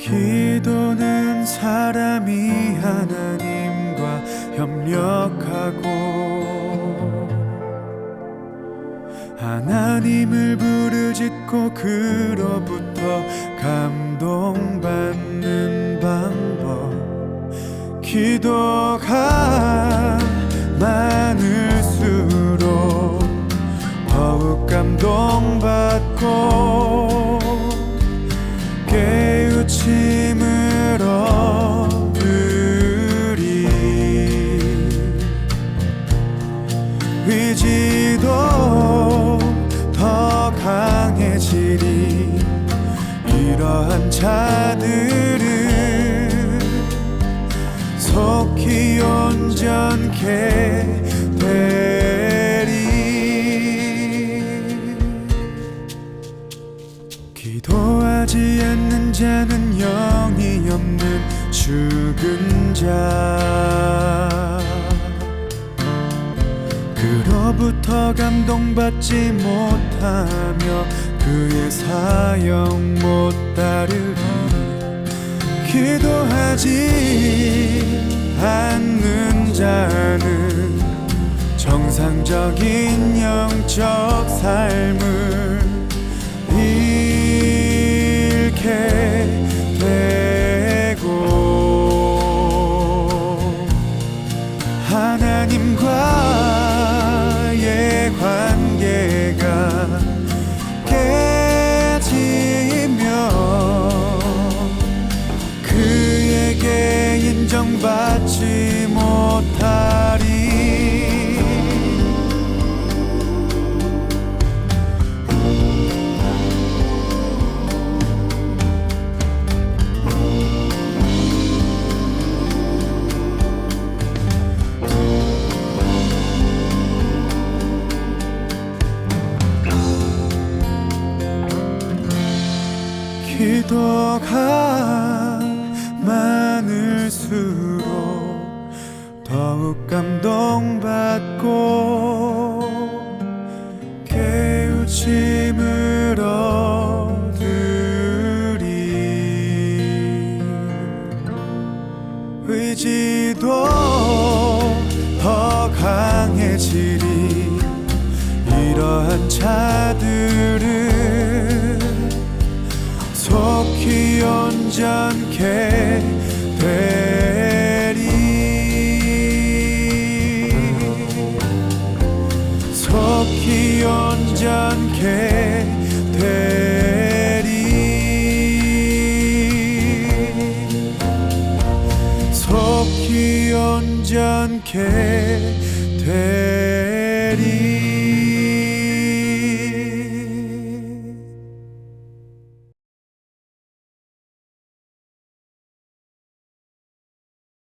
기도는 사람이 하나님과 협력하고 하나님을 부르짖고 그로부터 감동받는 방법. 기도가 많을수록 더욱 감동받고 의지도 더 강해지리. 이러한 자들은 속히 온전케 되리. 기도하지 않는 자는 영이 없는 죽은 자 그로부터 감동받지 못하며 그의 사형 못 따르리. 기도하지 않는 자는 정상적인 영적 삶을 잃게 되고 하나님과 기도가 많을수록 더욱 감동받고 깨우침을 얻으리. 의지도 더 강해지리. 이러한 자들은 속히 온전케 되리. 속히 온전케 되리. 속히 온전케 되리